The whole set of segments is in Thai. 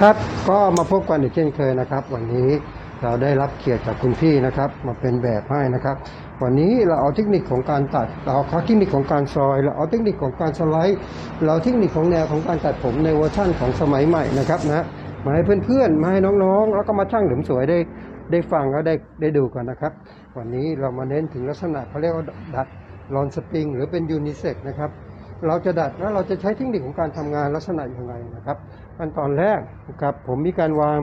ครับก็มาพบกันอีกเช่นเคยนะครับ วันนี้เราได้รับเกียรติจากคุณพี่นะครับ มาเป็นแบบให้นะครับ วันนี้เราเอาเทคนิคของการตัด เราเอาเทคนิคของการซอย เราเอาเทคนิคของการสไลด์ เราเทคนิคของแนวของการตัดผมในเวอร์ชั่นของสมัยใหม่นะครับนะมาให้เพื่อนๆมาให้น้องๆ แล้วก็มาช่างเสริมสวยได้ได้ฟังแล้วได้ได้ดูกันนะครับ วันนี้เรามาเน้นถึงลักษณะเขาเรียกว่าดัดลอนสปริงหรือเป็นยูนิเซ็กนะครับเราจะดัดแล้วเราจะใช้เทคนิคของการทำงานลักษณะยังไงนะครับ ขั้นตอนแรกนะครับผมมีการวาง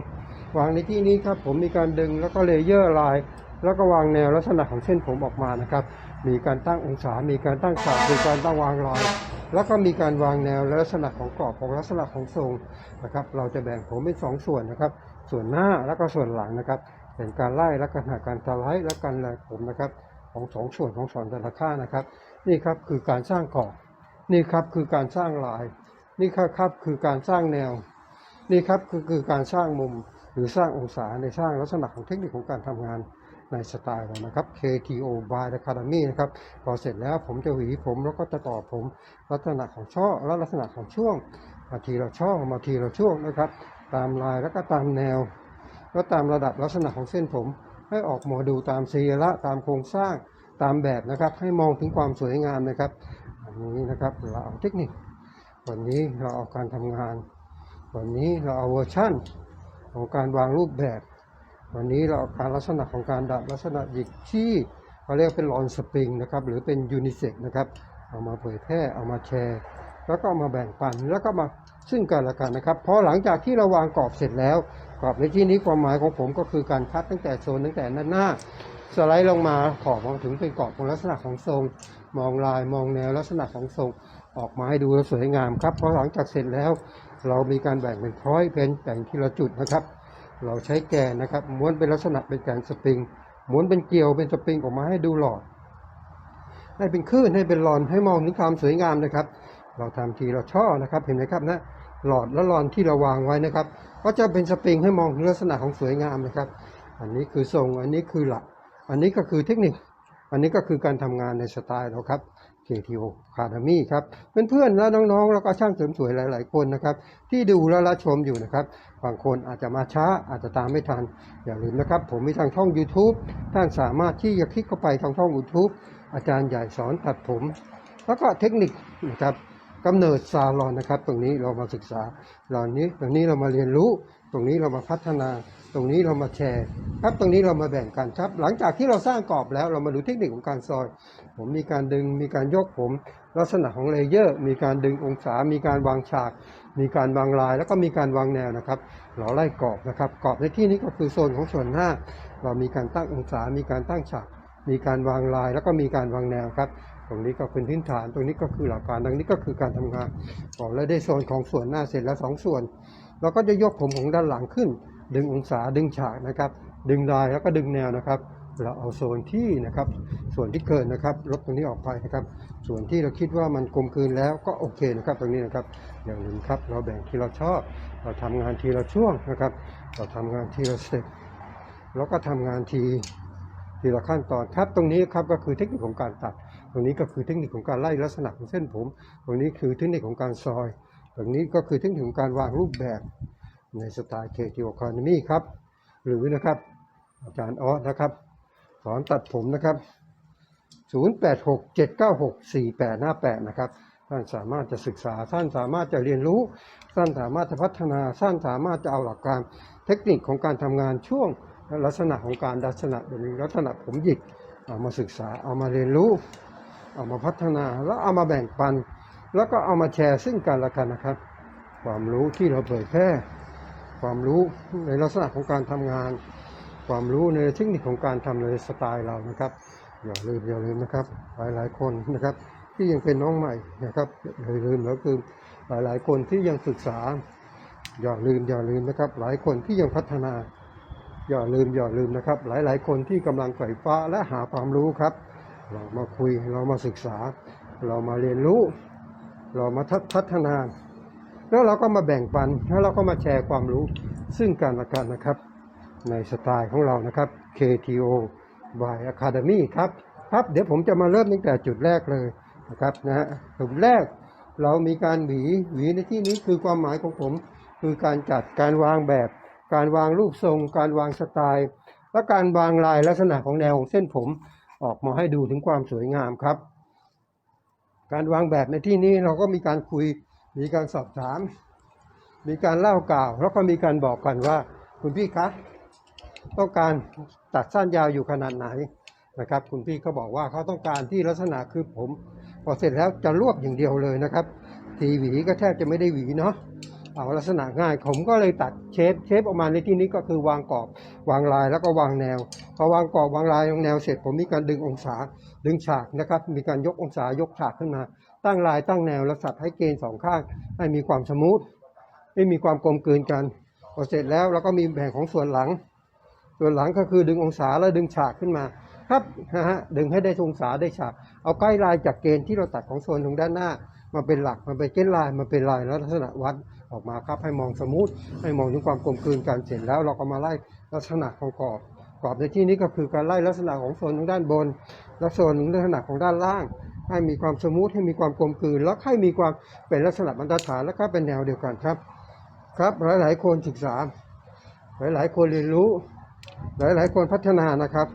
วางในที่นี้ครับผมมีการดึงแล้วก็เลเยอร์ลาย แล้วก็วางแนวลักษณะของเส้นผมออกมานะครับ มีการตั้งองศา มีการตั้งฉากมีการตั้งวางรอยแล้วก็มีการวางแนวและลักษณะของกรอบของลักษณะของทรงนะครับ เราจะแบ่งผมเป็นสองส่วนนะครับ ส่วนหน้าแล้วก็ส่วนหลังนะครับ เป็นการไล่และการหาการสไลด์และการแหลกผมนะครับ ของสองส่วนของสอนแต่ละข้างนะครับ นี่ครับคือการสร้างกรอบนี่ครับคือการสร้างลาย นี่ครับครับคือการสร้างแนว นี่ครับคือคือการสร้างมุมหรือสร้างองศาในสร้างลักษณะของเทคนิคของการทำงานในสไตล์เรานะครับ KTO by Academy นะครับ พอเสร็จแล้วผมจะหวีผมแล้วก็จะต่อผมลักษณะของช่อและลักษณะของช่วงมาทีละช่อมาทีละช่วงนะครับ ตามลายแล้วก็ตามแนว ก็ตามระดับลักษณะของเส้นผม ให้ออกหมอดูตามสีระตามโครงสร้างตามแบบนะครับ ให้มองถึงความสวยงามนะครับ อันนี้นะครับเราเอาเทคนิค วันนี้เราเอาการทำงาน วันนี้เราเอาเวอร์ชั่นของการวางรูปแบบ วันนี้เราเอาการลักษณะของการดัดลักษณะหยิกที่เขาเรียกเป็นลอนสปริงนะครับหรือเป็นยูนิเซ็กนะครับเอามาเผยแพร่เอามาแชร์ แล้วก็ามาแบ่งปันแล้วก็มาซึ่งกันและกันนะครับเพราะหลังจากที่เราวางกรอบเสร็จแล้วกรอบในที่นี้ความหมายของผมก็คือการคัดตั้งแต่โซนตั้งแต่ด้านหน้าสไลด์ลงมาขอบมาถึงเป็นกรอบของลักษณะของทรง มองลายมองแนวลักษณะของทรง ออกมาให้ดูสวยงามครับเพราะหลังจากเสร็จแล้ว เรามีการแบ่งเป็นพร้อยเป็นแบ่งทีละจุดนะครับ เราใช้แกนนะครับม้วนเป็นลักษณะเป็นแกนสปริงม้วนเป็นเกลียวเป็นสปริงออกมาให้ดูหลอด ให้เป็นคลื่นให้เป็นหลอนให้มองถึงความสวยงามนะครับ เราทำทีละช่อนะครับเห็นไหมครับนะหลอดและหลอนที่เราวางไว้นะครับ ก็จะเป็นสปริงให้มองถึงลักษณะของสวยงามนะครับ อันนี้คือทรงอันนี้คือหลัก อันนี้ก็คือเทคนิค อันนี้ก็คือการทำงานในสไตล์เราครับ JTO Academy ครับเพื่อนๆและน้องๆ แล้วก็ช่างเสริมสวยหลาย ๆ คนนะครับ ที่ดูและรับชมอยู่นะครับ บางคนอาจจะมาช้าอาจจะตามไม่ทัน อย่าลืมนะครับ ผมมีทางช่อง YouTube ท่านสามารถที่จะคลิกเข้าไปทางช่อง YouTube อาจารย์ใหญ่สอนตัดผม แล้วก็เทคนิคนะครับ กำเนิดซาลอนนะครับ ตรงนี้เรามาศึกษาเหล่านี้ตรงนี้เรามาเรียนรู้ ตรงนี้เรามาพัฒนา ตรงนี้เรามาแชร์ครับตรงนี้เรามาแบ่งกันครับ หลังจากที่เราสร้างกรอบแล้วเรามาดูเทคนิคของการซอย ผมมีการดึงมีการยกผม ลักษณะของเลเยอร์ มีการดึงองศา มีการวางฉาก มีการวางลาย แล้วก็มีการวางแนวนะครับ เราไล่กรอบนะครับกรอบในที่นี้ก็คือโซนของส่วนหน้า เรามีการตั้งองศา มีการตั้งฉาก มีการวางลาย แล้วก็มีการวางแนวครับ รงนี้ก็เป็นพื้นฐาน ตรงนี้ก็คือหลักการตรงนี้ก็คือการทำงานพอเราได้โซนของส่วนหน้าเสร็จแล้วสองส่วน เราก็จะยกผมของด้านหลังขึ้น ดึงองศาดึงฉากนะครับ ดึงลายแล้วก็ดึงแนวนะครับ เราเอาโซนที่นะครับ ส่วนที่เกินนะครับ ลบตรงนี้ออกไปนะครับ ส่วนที่เราคิดว่ามันกลมกลืนแล้วก็โอเคนะครับ ตรงนี้นะครับ อย่างหนึ่งครับ เราแบ่งที่เราชอบ เราทำงานทีละช่วงนะครับ เราทำงานทีละสเต็ปแล้วก็ทำงานทีทีละขั้นตอนครับตรงนี้ครับก็คือเทคนิคของการตัด ตรงนี้ก็คือเทคนิคของการไล่ลักษณะของเส้นผม ตรงนี้คือเทคนิคของการซอย ตรงนี้ก็คือเทคนิคของการวางรูปแบบในสไตล์ KTO Economy ครับ หรือนะครับอาจารย์ออสนะครับสอนตัดผมนะครับ 0867964858 นะครับ ท่านสามารถจะศึกษา ท่านสามารถจะเรียนรู้ ท่านสามารถจะพัฒนา ท่านสามารถจะเอาหลักการเทคนิคของการทำงานช่วงละลักษณะของการลักษณะแบบนี้ลักษณะผมหยิกเอามาศึกษาเอามาเรียนรู้ เอามาพัฒนาแล้วเอามาแบ่งปัน แล้วก็เอามาแชร์ซึ่งกันและกันนะครับ ความรู้ที่เราเผยแพร่ความรู้ในลักษณะของการทำงาน ความรู้ในเทคนิคของการทำในสไตล์เรานะครับอย่าลืมอย่าลืมนะครับ หลายหลายคนนะครับ ที่ยังเป็นน้องใหม่นะครับอย่าลืมแล้วคือหลายหลายคนที่ยังศึกษา อย่าลืมอย่าลืมนะครับ หลายคนที่ยังพัฒนา อย่าลืมอย่าลืมนะครับ หลายหลายคนที่กำลังใฝ่ฟ้าและหาความรู้ครับ เรามาคุยเรามาศึกษา เรามาเรียนรู้ เรามาพัฒนา แล้วเราก็มาแบ่งปันแล้วเราก็มาแชร์ความรู้ซึ่งกันและกันนะครับ ในสไตล์ของเรานะครับ KTO by Academy ครับครับ เดี๋ยวผมจะมาเริ่มตั้งแต่จุดแรกเลยนะครับนะฮะจุดแรกเรามีการหวีหวีในที่นี้คือความหมายของผม คือการจัดการวางแบบ การวางรูปทรง การวางสไตล์ และการวางลายลักษณะของแนวของเส้นผม ออกมาให้ดูถึงความสวยงามครับ การวางแบบในที่นี้เราก็มีการคุย มีการสอบถาม มีการเล่ากล่าว แล้วก็มีการบอกกันว่า คุณพี่คะต้องการตัดสั้นยาวอยู่ขนาดไหนนะครับ คุณพี่เขาบอกว่าเขาต้องการที่ลักษณะคือผม พอเสร็จแล้วจะรวบอย่างเดียวเลยนะครับ ทีหวีก็แทบจะไม่ได้หวีเนาะ เอาลักษณะง่าย ผมก็เลยตัดเชฟเชฟออกมาในที่นี้ก็คือวางกรอบวางลายแล้วก็วางแนวพอวางกรอบวางลายวางแนวเสร็จ ผมมีการดึงองศาดึงฉากนะครับ มีการยกองศายกฉากขึ้นมา ตั้งลายตั้งแนวแล้วสับให้เกณฑ์สองข้างให้มีความสมูทให้มีความกลมกลืนกันพอเสร็จแล้วเราก็มีแบ่งของส่วนหลัง ส่วนหลังก็คือดึงองศาแล้วดึงฉากขึ้นมาครับนะฮะดึงให้ได้องศาได้ฉากเอาใกล้ลายจากเกณฑ์ที่เราตัดของโซนตรงด้านหน้ามาเป็นหลักมาเป็นเกณฑ์ลายมาเป็นลายแล้วลักษณะวัด ออกมาครับให้มองสมูทให้มองถึงความกลมกลืนกันเสร็จแล้วเราก็มาไล่ลักษณะของกรอบกรอบในที่นี้ก็คือการไล่ลักษณะของโซนทางด้านบน และโซนลักษณะของด้านล่าง ให้มีความสมูทให้มีความกลมกลืน แล้วให้มีความเป็นลักษณะบรรทัดฐานแล้วก็เป็นแนวเดียวกันครับ ครับหลายๆคนศึกษา หลายๆคนเรียนรู้ หลายๆคนพัฒนานะครับ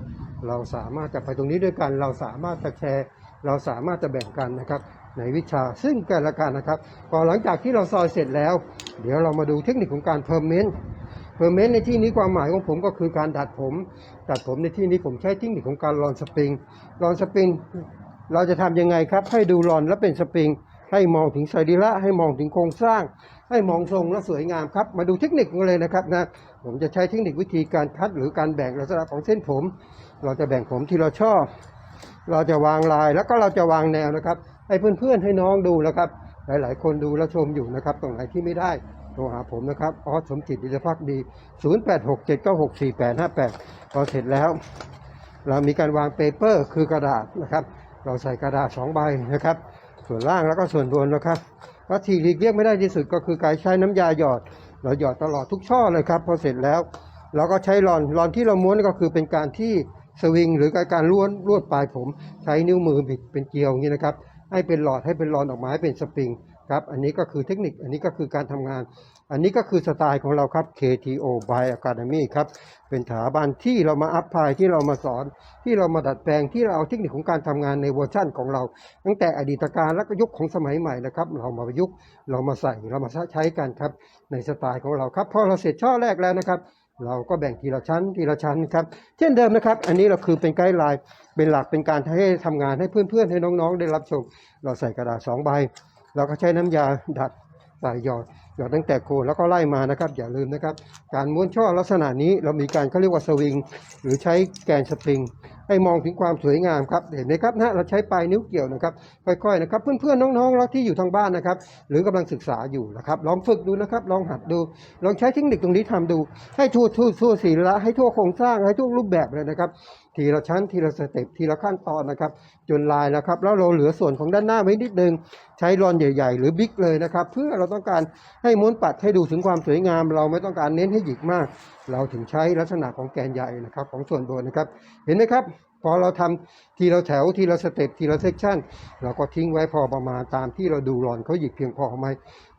เราสามารถจะไปตรงนี้ด้วยกัน เราสามารถจะแชร์ เราสามารถจะแบ่งกันนะครับ ในวิชาซึ่งกันและกันนะครับพอนหลังจากที่เราซอยเสร็จแล้ว เดี๋ยวเรามาดูเทคนิคของการเพิ่มเมนต์เพิ่มเมนต์ในที่นี้ความหมายของผมก็คือการดัดผมดัดผมในที่นี้ผมใช้เทคนิคของการรอนสปริงรอนสปริงเราจะทำยังไงครับ ให้ดูรอนและเป็นสปริงให้มองถึงสรีระให้มองถึงโครงสร้าง ให้มองทรงและสวยงามครับ มาดูเทคนิคกันเลยนะครับนะผมจะใช้เทคนิควิธีการคัดหรือการแบ่งลักษณะของเส้นผม เราจะแบ่งผมที่เราชอบ เราจะวางลายแล้วก็เราจะวางแนวนะครับ ให้เพื่อนๆให้น้องดูนะครับ หลายๆ คนดูและชมอยู่นะครับ ตรงไหนที่ไม่ได้โทรหาผมนะครับออสสมจิตดิจพักดี 0867964858 พอเสร็จแล้ว เรามีการวางเปเปอร์คือกระดาษนะครับ เราใส่กระดาษสองใบนะครับ ส่วนล่างแล้วก็ส่วนบนนะครับวัตถีหลีกเลี่ยงไม่ได้ที่สุดก็คือการใช้น้ำยาหยอด เราหยอดตลอดทุกช่อเลยครับ พอเสร็จแล้ว เราก็ใช้รอนรอนที่เราม้วนก็คือเป็นการที่ สวิงหรือการล้วนลวดปลายผมใช้นิ้วมือบิดเป็นเกลียวอย่างนี้นะครับ ให้เป็นหลอดให้เป็นรอนออกมาให้เป็นสปริงครับ อันนี้ก็คือเทคนิค อันนี้ก็คือการทำงาน อันนี้ก็คือสไตล์ของเราครับ KTO by Academy ครับ เป็นสถาบันที่เรามาอัพพายที่เรามาสอน ที่เรามาดัดแปลง ที่เราเอาเทคนิคของการทำงานในเวอร์ชั่นของเรา ตั้งแต่อดีตการและก็ยุคของสมัยใหม่นะครับ เรามาประยุกต์ เรามาใส่ เรามาใช้กันครับ ในสไตล์ของเราครับ พอเราเสร็จช่อแรกแล้วนะครับ เราก็แบ่งทีละชั้นทีละชั้นครับ เช่นเดิมนะครับ อันนี้เราคือเป็นไกด์ไลน์เป็นหลักเป็นการให้ทำงานให้เพื่อนๆ ให้น้องๆ ได้รับชม เราใส่กระดาษสองใบเราก็ใช้น้ำยาดัดใส่หยอดหยอดตั้งแต่โคนแล้วก็ไล่มานะครับ อย่าลืมนะครับ การม้วนช่อลักษณะนี้เรามีการเขาเรียกว่าสวิง หรือใช้แกนสปริง ให้มองถึงความสวยงามครับเห็นไหมครับนะเราใช้ปลายนิ้วเกี่ยวนะครับค่อยๆนะครับ เพื่อนๆน้องๆแล้วที่อยู่ทางบ้านนะครับ หรือกำลังศึกษาอยู่นะครับลองฝึกดูนะครับ ลองหัดดู ลองใช้เทคนิคตรงนี้ทำดู ให้ทั่วทั่วทั่วศีละให้ทั่วโครงสร้างให้ทั่วรูปแบบเลยนะครับ ทีละชั้นทีละสเต็ปทีละขั้นตอนนะครับ จนลายนะครับ แล้วเราเหลือส่วนของด้านหน้าไว้นิดนึงใช้รอนใหญ่ๆ หรือบิ๊กเลยนะครับ เพื่อเราต้องการให้ม้วนปัดให้ดูถึงความสวยงาม เราไม่ต้องการเน้นให้หยิกมาก เราถึงใช้ลักษณะของแกนใหญ่นะครับ ของส่วนบนนะครับ เห็นไหมครับ พอเราทำทีละแถวทีละสเต็ปทีละเซกชันเราก็ทิ้งไว้พอประมาณตามที่เราดูรอนเขาหยิกเพียงพอไหม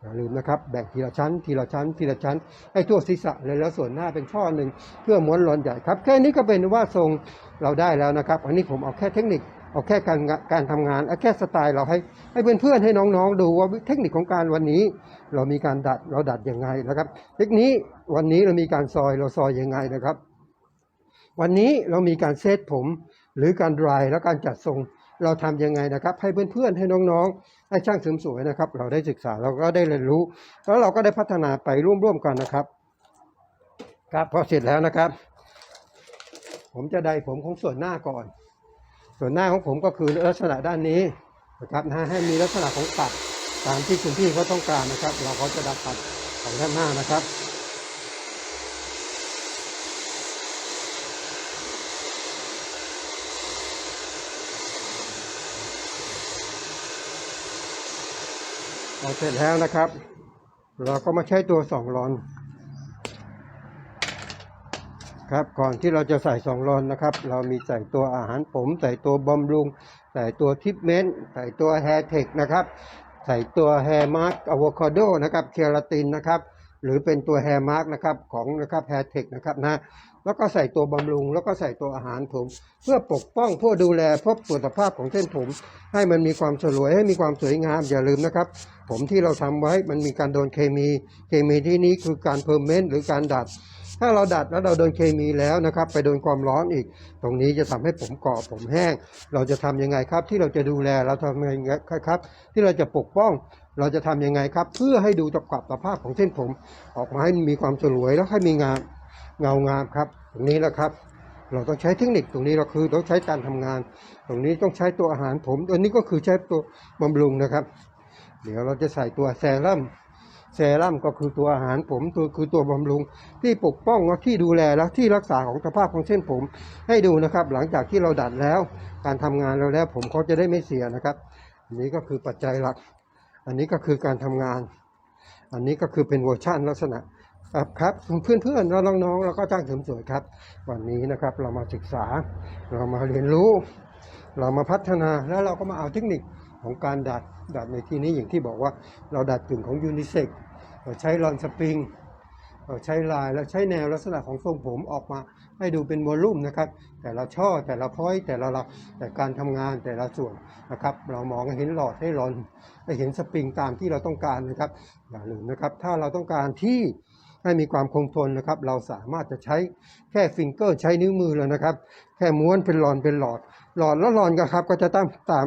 อย่าลืมนะครับแบ่งทีละชั้น ทีละชั้น ทีละชั้นให้ทั่วศีรษะเลยแล้วส่วนหน้าเป็นช่อหนึ่งเพื่อม้วนรอนใหญ่ครับแค่นี้ก็เป็นว่าทรงเราได้แล้วนะครับ อันนี้ผมเอาแค่เทคนิค เอาแค่การการทำงานเอาแค่สไตล์เราให้ให้เพื่อนๆให้น้องๆ ดูว่าเทคนิคของการวันนี้ เรามีการดัดเราดัดยังไงนะครับ เทคนิควันนี้เรามีการซอยเราซอยยังไงนะครับ วันนี้เรามีการเซตผม หรือการดรายและการจัดทรงเราทำยังไงนะครับ ให้เพื่อนๆให้น้องๆให้ช่างเสริมสวยนะครับ เราได้ศึกษาเราก็ได้เรียนรู้ แล้วเราก็ได้พัฒนาไปร่วมๆกันนะครับ ครับพอเสร็จแล้วนะครับ ผมจะได้ผมของส่วนหน้าก่อน ส่วนหน้าของผมก็คือลักษณะด้านนี้นะครับนะให้มีลักษณะของปัดตามที่คุณพี่เขาต้องการนะครับ เราก็จะดัดปัดของด้านหน้านะครับพอเสร็จแล้วนะครับ เราก็มาใช้ตัวสองรอน ครับก่อนที่เราจะใส่สองรอนนะครับ เรามีใส่ตัวอาหารผม ใส่ตัวบำรุง ใส่ตัวทิปเมนต์ใส่ตัวแฮร์เทคนะครับ ใส่ตัวแฮร์มาร์กอะโวคาโดนะครับเคราตินนะครับ หรือเป็นตัวแฮร์มาร์กนะครับของนะครับแฮร์เทคนะครับนะแล้วก็ใส่ตัวบำรุง แล้วก็ใส่ตัวอาหารผม เพื่อปกป้องเพื่อดูแลเพื่อสุขภาพของเส้นผม ให้มันมีความสลวยให้มีความสวยงามอย่าลืมนะครับ ผมที่เราทำไว้มันมีการโดนเคมี เคมีที่นี้คือการเพอร์เมนต์หรือการดัด ถ้าเราดัดแล้วเราโดนเคมีแล้วนะครับ ไปโดนความร้อนอีก ตรงนี้จะทำให้ผมเกาะผมแห้ง เราจะทำยังไงครับ ที่เราจะดูแลเราทำยังไงครับ ที่เราจะปกป้อง เราจะทำยังไงครับ เพื่อให้ดูตะกับสภาพของเส้นผม ออกมาให้มีความสลวยแล้วให้มีงามเงางามครับตรงนี้แหละครับ เราต้องใช้เทคนิคตรงนี้เราคือต้องใช้การทำงาน ตรงนี้ต้องใช้ตัวอาหารผมตัวนี้ก็คือใช้ตัวบำรุงนะครับ เดี๋ยวเราจะใส่ตัวแซรั่ม เซรั่มก็คือตัวอาหารผมตัวคือตัวบำรุง ที่ปกป้องที่ดูแลและที่รักษาของสภาพของเส้นผม ให้ดูนะครับ หลังจากที่เราดัดแล้ว การทำงานเราแล้วผมเขาจะได้ไม่เสียนะครับ อันนี้ก็คือปัจจัยหลัก อันนี้ก็คือการทำงาน อันนี้ก็คือเป็นเวอร์ชันลักษณะครับครับเพื่อนเพื่อนๆเราน้องๆแล้วก็จ้างเสริมสวยครับ วันนี้นะครับเรามาศึกษา เรามาเรียนรู้ เรามาพัฒนาแล้วเราก็มาเอาเทคนิคของการดัดดัดในที่นี้อย่างที่บอกว่าเราดัดกึ่งของยูนิเซ็ก เราใช้รอนสปริงเราใช้ลายแล้วใช้แนวลักษณะของทรงผมออกมาให้ดูเป็นวอลลุ่มนะครับ แต่ละช่อแต่ละพ้อยแต่ละหลักแต่การทำงานแต่ละส่วนนะครับ เรามองเห็นหลอดให้รอนให้เห็นสปริงตามที่เราต้องการนะครับ อย่าลืมนะครับ ถ้าเราต้องการที่ให้มีความคงทนนะครับ เราสามารถจะใช้แค่ฟิงเกอร์ใช้นิ้วมือแล้วนะครับ แค่ม้วนเป็นหลอนเป็นหลอด หลอดแล้วหลอนก็ครับก็จะตามตาม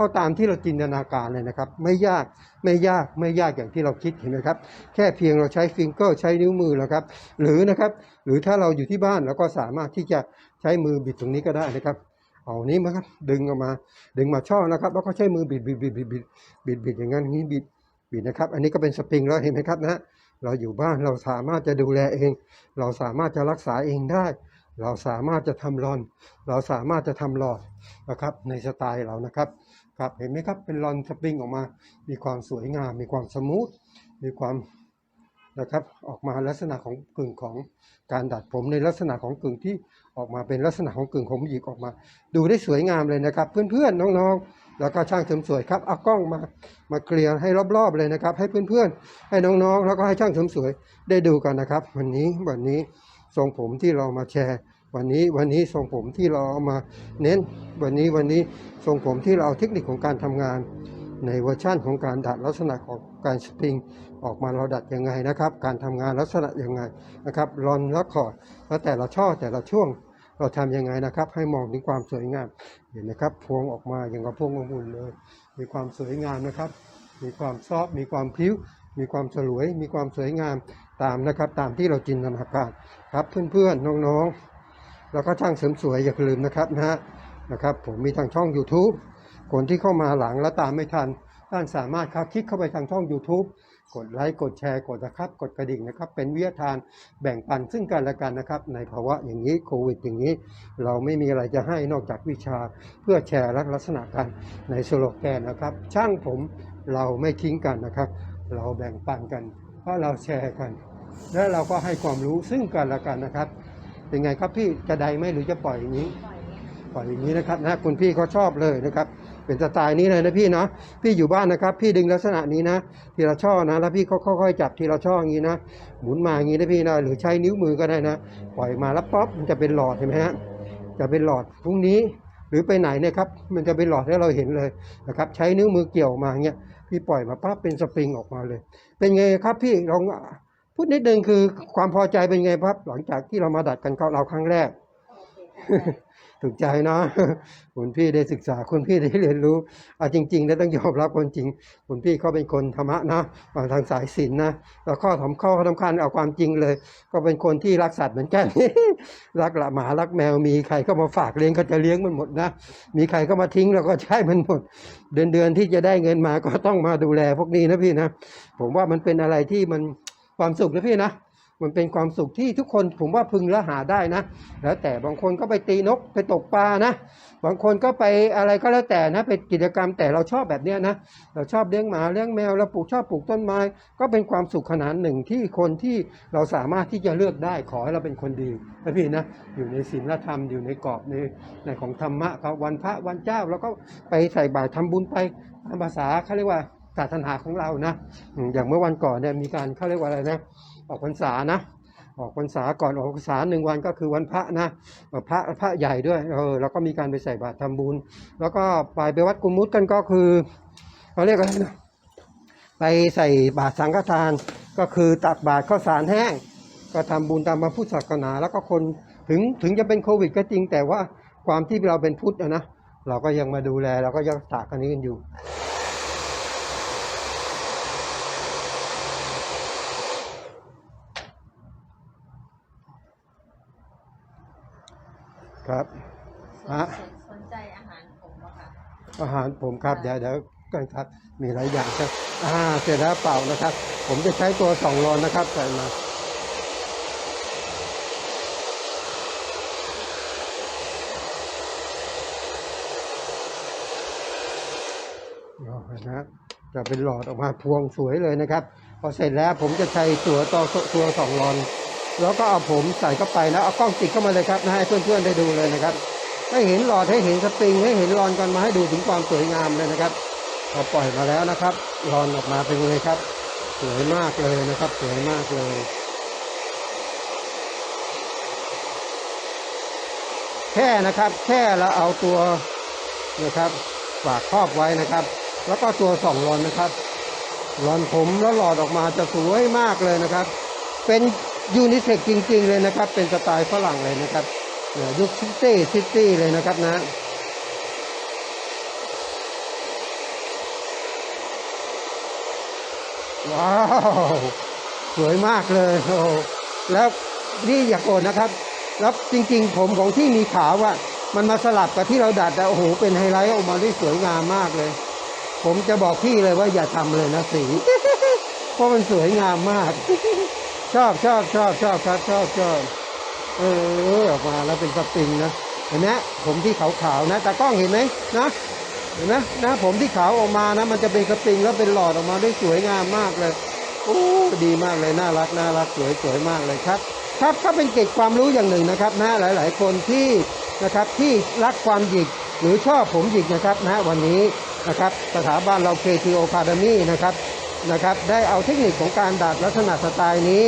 เข้าตามที่เราจินตนาการเลยนะครับ ไม่ยากไม่ยากไม่ยากอย่างที่เราคิดเห็นไหมครับ แค่เพียงเราใช้ฟิงเกอร์ใช้นิ้วมือแล้วครับ หรือนะครับหรือถ้าเราอยู่ที่บ้านเราก็สามารถที่จะใช้มือบิดตรงนี้ก็ได้นะครับเอานี้มาครับดึงออกมาดึงมาช่อนะครับ แล้วก็ใช้มือบิดบิดบิดบิดบิดบิดบิดอย่างนั้นนี้บิดบิดนะครับ อันนี้ก็เป็นสปริงแล้วเห็นไหมครับนะเราอยู่บ้านเราสามารถจะดูแลเอง เราสามารถจะรักษาเองได้ เราสามารถจะทำรอน เราสามารถจะทำหลอดนะครับในสไตล์เรานะครับครับเห็นไหมครับเป็นรอนสปริงออกมา มีความสวยงาม มีความสมูทมีความนะครับออกมาลักษณะของกึ่งของการดัดผมในลักษณะของกึ่งที่ออกมาเป็นลักษณะของกึ่งผมหยิกออกมา ดูได้สวยงามเลยนะครับ เพื่อนๆน้องๆ แล้วก็ช่างเสริมสวยครับเอากล้องมามาเคลียร์ให้รอบๆเลยนะครับ ให้เพื่อนๆให้น้องๆ แล้วก็ให้ช่างเสริมสวยได้ดูกันนะครับ วันนี้วันนี้ ทรงผมที่เรามาแชร์ วันนี้วันนี้ทรงผมที่เราเอามาเน้น วันนี้วันนี้ทรงผมที่เราเอาเทคนิคของการทำงาน ในเวอร์ชั่นของการดัดลักษณะของการสปริง ออกมาเราดัดยังไงนะครับ การทำงานลักษณะยังไงนะครับรอนและคอร์ดแล้วแต่ละช่อแต่ละช่วงเราทำยังไงนะครับ ให้มองถึงความสวยงามเห็นนะครับพวงออกมาอย่างกับพวงองุ่นเลย มีความสวยงามนะครับ มีความซอฟมีความพิ้วมีความสลวย มีความสวยงาม ตามนะครับ ตามที่เราจินตนาการครับเพื่อนๆน้องๆ แล้วก็ช่างเสริมสวยอย่าลืมนะครับนะฮะนะครับ ผมมีทางช่อง YouTube คนที่เข้ามาหลังแล้วตามไม่ทันท่านสามารถครับคลิกเข้าไปทางช่อง YouTube กดไลค์กดแชร์กดนะครับ กดกระดิ่งนะครับ เป็นวิทยาทานแบ่งปันซึ่งกันและกันนะครับ ในภาวะอย่างนี้โควิดอย่างนี้ เราไม่มีอะไรจะให้นอกจากวิชาเพื่อแชร์ลักษณะกันในสโลแกนนะครับ ช่างผมเราไม่ทิ้งกันนะครับ เราแบ่งปันกันเพราะเราแชร์กัน และเราก็ให้ความรู้ซึ่งกันและกันนะครับเป็นไงครับพี่จะใดไหมหรือจะปล่อยอย่างนี้ ปล่อยอย่างนี้นะครับนะคุณพี่เขาชอบเลยนะครับ เป็นสไตล์นี้เลยนะพี่เนาะพี่อยู่บ้านนะครับ พี่ดึงลักษณะนี้นะ ทีละช่อนะ แล้วพี่ก็ค่อยๆจับทีละช่ออย่างนี้นะหมุนมาอย่างนี้นะพี่นะหรือใช้นิ้วมือก็ได้นะ ปล่อยมาแล้วป๊อปมันจะเป็นหลอดเห็นไหมฮะจะเป็นหลอดพรุ่งนี้หรือไปไหนเนี่ยครับมันจะเป็นหลอดให้เราเห็นเลยนะครับ ใช้นิ้วมือเกี่ยวมาอย่างเงี้ยพี่ปล่อยมาปั๊บเป็นสปริงออกมาเลย เป็นไงครับพี่ลอง พูดนิดนึงคือความพอใจเป็นไงครับ หลังจากที่เรามาดัดกันเราครั้งแรก ถูกใจเนาะคุณพี่ได้ศึกษาคุณพี่ได้เรียนรู้อะจริงๆแล้วต้องยอมรับคนจริงคุณพี่เขาเป็นคนธรรมะนะมาทางสายศีลนะแล้วข้อสำข้อสำคัญเอาความจริงเลย ก็เป็นคนที่รักสัตว์เหมือนกันรักละหมารักแมวมีใครเข้ามาฝากเลี้ยงก็จะเลี้ยงมันหมดนะมีใครเข้ามาทิ้งเราก็ใช้มันหมด เดือนเดือนที่จะได้เงินมาก็ต้องมาดูแลพวกนี้นะพี่นะผมว่ามันเป็นอะไรที่มัน ความสุขนะพี่นะมันเป็นความสุขที่ทุกคนผมว่าพึงและหาได้นะ แล้วแต่บางคนก็ไปตีนกไปตกปลานะ บางคนก็ไปอะไรก็แล้วแต่นะเป็นกิจกรรมแต่เราชอบแบบเนี้ยนะ เราชอบเลี้ยงหมาเลี้ยงแมวเราปลูกชอบปลูกต้นไม้ ก็เป็นความสุขขนาดหนึ่งที่คนที่เราสามารถที่จะเลือกได้ขอให้เราเป็นคนดีนะพี่นะอยู่ในศีลธรรมอยู่ในกรอบในในของธรรมะครับวันพระวันเจ้า แล้วก็ไปใส่บาตรทำบุญไปตามภาษาเขาเรียกว่า ศาสนาของเรานะอย่างเมื่อวันก่อนเนี่ยมีการเขาเรียกว่าอะไรนะออกพรรษานะออกพรรษาก่อนออกพรรษาหนึ่งวันก็คือวันพระนะพระพระใหญ่ด้วยเออแล้วก็มีการไปใส่บาตรทำบุญ แล้วก็ไปไปวัดกุมุตกันก็คือเขาเรียกอะไรนะไปใส่บาตรสังฆทานก็คือตักบาตรข้าวสารแห้ง ก็ทำบุญตามมาพุทธศาสนา แล้วก็คนถึงถึงจะเป็นโควิดก็จริงแต่ว่าความที่เราเป็นพุทธนะเราก็ยังมาดูแลเราก็ยังรักษากันนี้กันอยู่ ครับสนฮะสนใจอาหารผมปะคะอาหารผมครับเดี๋ยวเดี๋ยวกันครับ มีหลายอย่างครับ อ่า เสร็จแล้วเปล่านะครับ ผมจะใช้ตัวสองรอนนะครับใส่มาเอานะจะเป็นหลอดออกมาพวงสวยเลยนะครับ พอเสร็จแล้วผมจะใช้ตัวต่อตัวสองรอน แล้วก็เอาผมใส่เข้าไปแล้วเอากล้องติดเข้ามาเลยครับนะให้เพื่อนๆได้ดูเลยนะครับ ให้เห็นหลอดให้เห็นสปริงให้เห็นรอนกันมาให้ดูถึงความสวยงามเลยนะครับพอปล่อยมาแล้วนะครับรอนออกมาเป็นไงครับ สวยมากเลยนะครับ สวยมากเลยแค่นะครับแค่เราเอาตัวนะครับฝากครอบไว้นะครับ แล้วก็ตัวสองรอนนะครับรอนผมแล้วหลอดออกมาจะสวยมากเลยนะครับ เป็น ยูนิเซ็กจริง ๆ เลยนะครับ เป็นสไตล์ฝรั่งเลยนะครับยุคซิตี้ซิตี้เลยนะครับนะว้าว สวยมากเลยโอ้แล้วนี่อย่าโกรธนะครับ แล้วจริง ๆ ผมของที่มีขาวอะมันมาสลับกับที่เราดัดอะโอ้โหเป็นไฮไลท์ออกมาได้สวยงามมากเลย ผมจะบอกพี่เลยว่าอย่าทำเลยนะสี เพราะมันสวยงามมาก ชอบชอบชอบชอบครับชอบชอบเออออกมาแล้วเป็นสปริงนะเห็นไหมผมที่ขาวๆนะแตากล้องเห็นไหมนะเห็นไหมนะผมที่ขาวออกมานะ มันจะเป็นสปริงแล้วเป็นหลอดออกมาได้สวยงามมากเลยโอ้ดีมากเลยน่ารักน่ารักสวยสวยมากเลยครับ ครับก็เป็นเกร็ดความรู้อย่างหนึ่งนะครับนะหลาย ๆ คนที่นะครับที่รักความหยิกหรือชอบผมหยิกนะครับนะวันนี้นะครับสถาบันเรา KTO Academy นะครับ นะครับ ได้เอาเทคนิคของการดัดลักษณะสไตล์นี้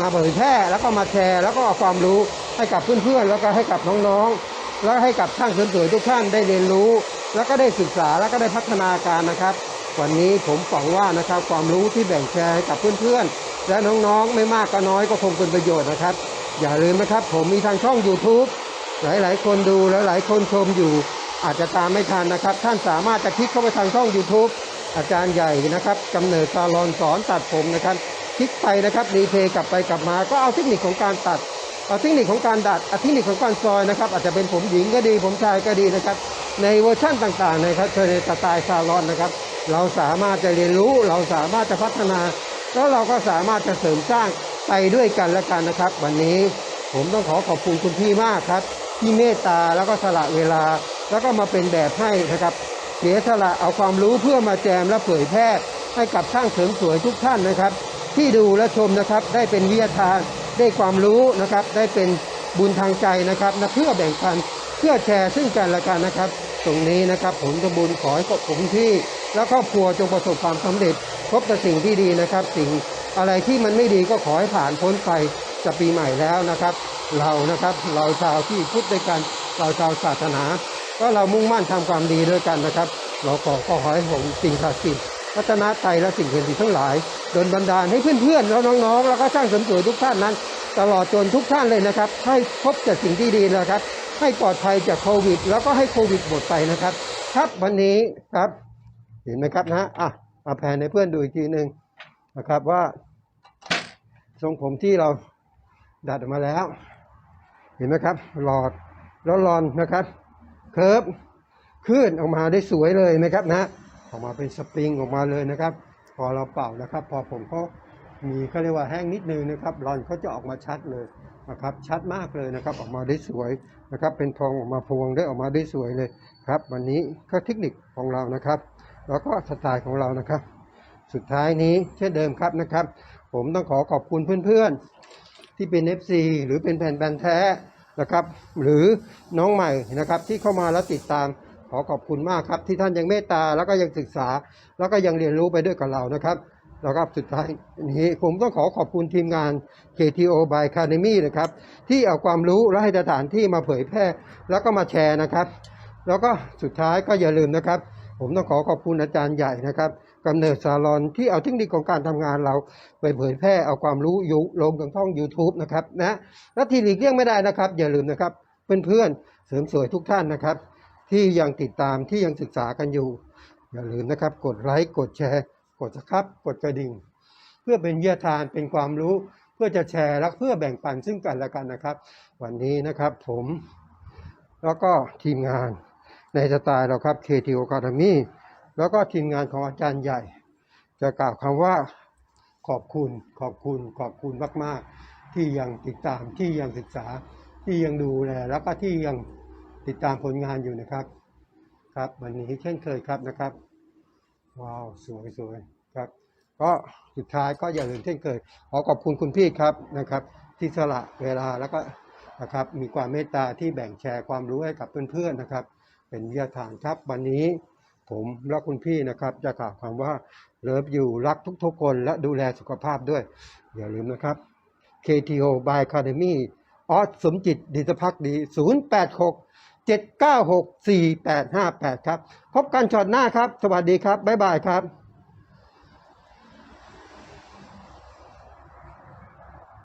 มาเผยแพร่แล้วก็มาแชร์ แล้วก็เอาความรู้ให้กับเพื่อนๆ แล้วก็ให้กับน้องๆ แล้วให้กับช่างเสริมสวยทุกท่านได้เรียนรู้ แล้วก็ได้ศึกษาแล้วก็ได้พัฒนาการนะครับ วันนี้ผมฝังว่านะครับความรู้ที่แบ่งแชร์ให้กับเพื่อนๆ และน้องๆ ไม่มากก็น้อยก็คงเป็นประโยชน์นะครับ อย่าลืมนะครับ ผมมีทางช่อง YouTube หลายๆ คนดูและหลายคนชมอยู่ อาจจะตามไม่ทันนะครับ ท่านสามารถจะคลิกเข้าไปทางช่อง YouTube อาจารย์ใหญ่นะครับกำเนิดซาลอนสอนตัดผมนะครับคลิกไปนะครับรีเพย์กลับไปกลับมาก็เอาเทคนิคของการตัดเอาเทคนิคของการดัดเอาเทคนิคของการซอยนะครับ อาจจะเป็นผมหญิงก็ดี ผมชายก็ดีนะครับ ในเวอร์ชั่นต่างๆนะครับในสไตล์ซาลอนนะครับ เราสามารถจะเรียนรู้เราสามารถจะพัฒนา แล้วเราก็สามารถจะเสริมสร้างไปด้วยกันและกันนะครับ วันนี้ผมต้องขอขอบคุณคุณพี่มากครับที่เมตตาแล้วก็สละเวลา แล้วก็มาเป็นแบบให้นะครับ สียสละเอาความรู้เพื่อมาแจมและเผยแพร่ให้กับช่างเสริมสวยทุกท่านนะครับ ที่ดูและชมนะครับได้เป็นวิทยาทานได้ความรู้นะครับ ได้เป็นบุญทางใจนะครับนะเพื่อแบ่งปันเพื่อแชร์ซึ่งกันและกันนะครับ ตรงนี้นะครับผมจะบุญขอให้กับผมที่ และครอบครัวจงประสบความสำเร็จ พบแต่สิ่งที่ดีนะครับ สิ่งอะไรที่มันไม่ดีก็ขอให้ผ่านพ้นไปจะปีใหม่แล้วนะครับ เรานะครับเราชาวที่พุทธด้วยกันเราชาวศาสนา ก็เรามุ่งมั่นทำความดีด้วยกันนะครับ เราขอขอให้ผมสิ่งศักดิ์สิทธิ์พัฒนาไตรและสิ่งเห็นดีทั้งหลายโดนบันดาลให้เพื่อนๆแล้วน้องๆ แล้วก็สร้างสมสวยทุกท่านนั้น ตลอดจนทุกท่านเลยนะครับ ให้พบแต่สิ่งที่ดีนะครับ ให้ปลอดภัยจากโควิด แล้วก็ให้โควิดหมดไปนะครับ ครับวันนี้ครับ เห็นไหมครับนะอะมาแผนให้เพื่อนดูอีกทีหนึ่งนะครับว่า ทรงผมที่เราดัดออกมาแล้ว เห็นไหมครับ หลอดแล้วรอนนะครับ เคิร์ฟขึ้นออกมาได้สวยเลยนะครับนะ ออกมาเป็นสปริงออกมาเลยนะครับ พอเราเป่านะครับ พอผมเขามีเขาเรียกว่าแห้งนิดนึงนะครับรอนเขาจะออกมาชัดเลยนะครับ ชัดมากเลยนะครับ ออกมาได้สวยนะครับ เป็นทองออกมาพวงได้ออกมาได้สวยเลยครับ วันนี้ก็เทคนิคของเรานะครับ แล้วก็สไตล์ของเรานะครับ สุดท้ายนี้เช่นเดิมครับนะครับ ผมต้องขอขอบคุณเพื่อนๆที่เป็น FC หรือเป็นแผ่นแบนแท้ นะครับ หรือน้องใหม่นะครับที่เข้ามาแล้วติดตามขอขอบคุณมากครับ ที่ท่านยังเมตตาแล้วก็ยังศึกษา แล้วก็ยังเรียนรู้ไปด้วยกับเรานะครับแล้วก็สุดท้ายนี้ผมต้องขอขอบคุณทีมงาน KTO by Academy นะครับ ที่เอาความรู้และให้สถานที่มาเผยแพร่ แล้วก็มาแชร์นะครับ แล้วก็สุดท้ายก็อย่าลืมนะครับ ผมต้องขอขอบคุณอาจารย์ใหญ่นะครับกำเนิดซาลอนที่เอาเทคนิคของการทำงานเราไปเผยแพร่เอาความรู้ยุลงทางช่อง YouTube นะครับนะและที่หลีกเลี่ยงไม่ได้นะครับ อย่าลืมนะครับเพื่อนๆเสริมสวยทุกท่านนะครับ ที่ยังติดตามที่ยังศึกษากันอยู่ อย่าลืมนะครับ กดไลค์กดแชร์ กดสครับกดกระดิ่ง เพื่อเป็นเยี่ยทานเป็นความรู้เพื่อจะแชร์และเพื่อแบ่งปันซึ่งกันและกันนะครับ วันนี้นะครับผม แล้วก็ทีมงาน ในสไตล์เราครับ KTO Academy แล้วก็ทีมงานของอาจารย์ใหญ่ จะกล่าวคำว่าขอบคุณขอบคุณขอบคุณมาก ๆ ที่ยังติดตามที่ยังศึกษาที่ยังดูแลแล้วก็ที่ยังติดตามผลงานอยู่นะครับ ครับ วันนี้เช่นเคยครับนะครับ ว้าว สวยสวยครับ ก็สุดท้ายก็อย่าลืมเช่นเคยขอขอบคุณคุณพี่ครับนะครับ ที่สละเวลาแล้วก็นะครับมีความเมตตาที่แบ่งแชร์ความรู้ให้กับเพื่อนๆนะครับ เป็นวิทยาทานครับ วันนี้ผมและคุณพี่นะครับ จะกล่าวคำว่าเลิฟอยู่รักทุกๆคนและดูแลสุขภาพด้วย อย่าลืมนะครับ KTO by Academy ออสสมจิตดิสพักดี 086 796 4858 ครับ พบกันช็อตหน้าครับ สวัสดีครับ บ๊ายบายครับ